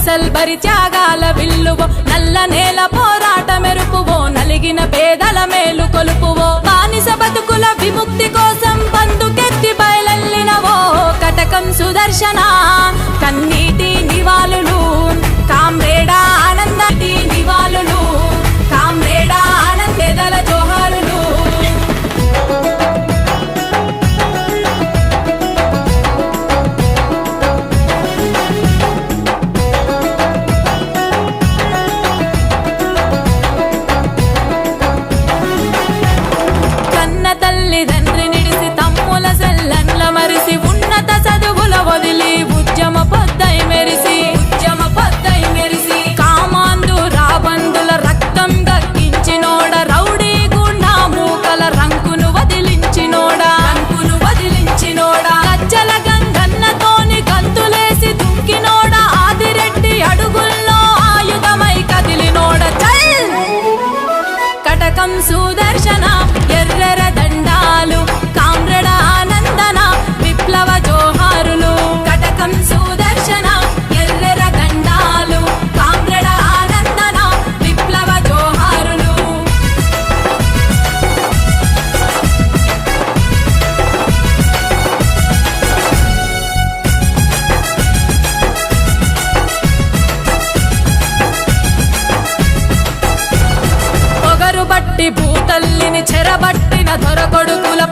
నక్సల్ బరి త్యాగాల విల్లువో నల్ల నేల పోరాట మెరుపువో నలిగిన పేదల మేలు కొలుపువో. బానిస బతుకుల విముక్తి కోసం బందుకెత్తి బయలెల్లినవో కటకం సుదర్శనా. తల్లిదండ్రి నిడిసి తమ్ముల సెల్లన్ల మరిసి ఉన్నత చదువుల వదిలి చెరబట్టిన దొర కొడుకుల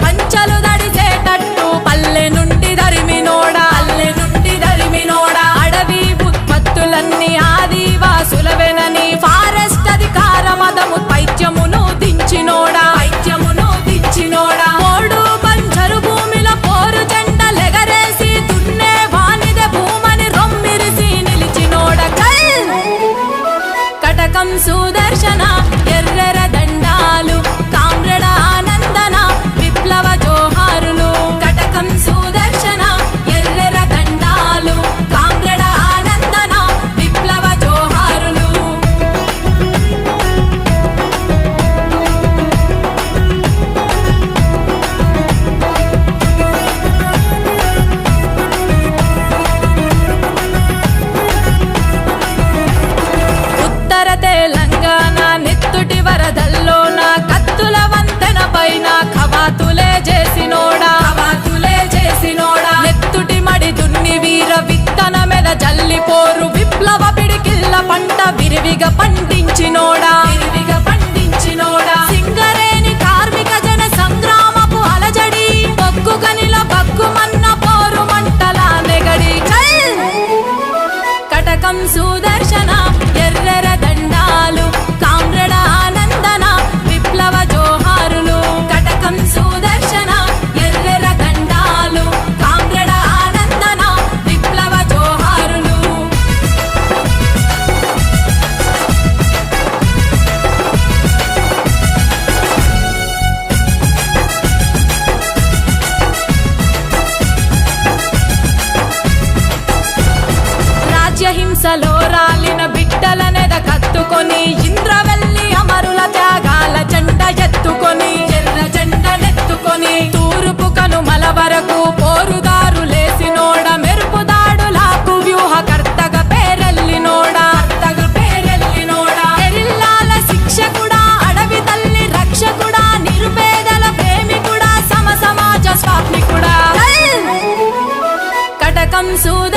హింసలో రాలిన బిడ్డలనెద కత్తుకొని ఇంద్రవెల్లి అమరుల త్యాగాల చెంట ఎత్తుకొని ఎర్ర చెండ నెత్తుకొని తూర్పు కనుమల వరకు పోరుదారు లేసినోడ మెరుపుదాడులాకు వ్యూహకర్తగా పేరెల్లినోడ అత్తగ పేరెల్లినోడ ఎరిల్లాల శిక్షకుడా అడవి తల్లి రక్షకుడా నిరుపేదల ప్రేమికుడా సమ సమాజ స్వాత్మికుడా. కటకం సూద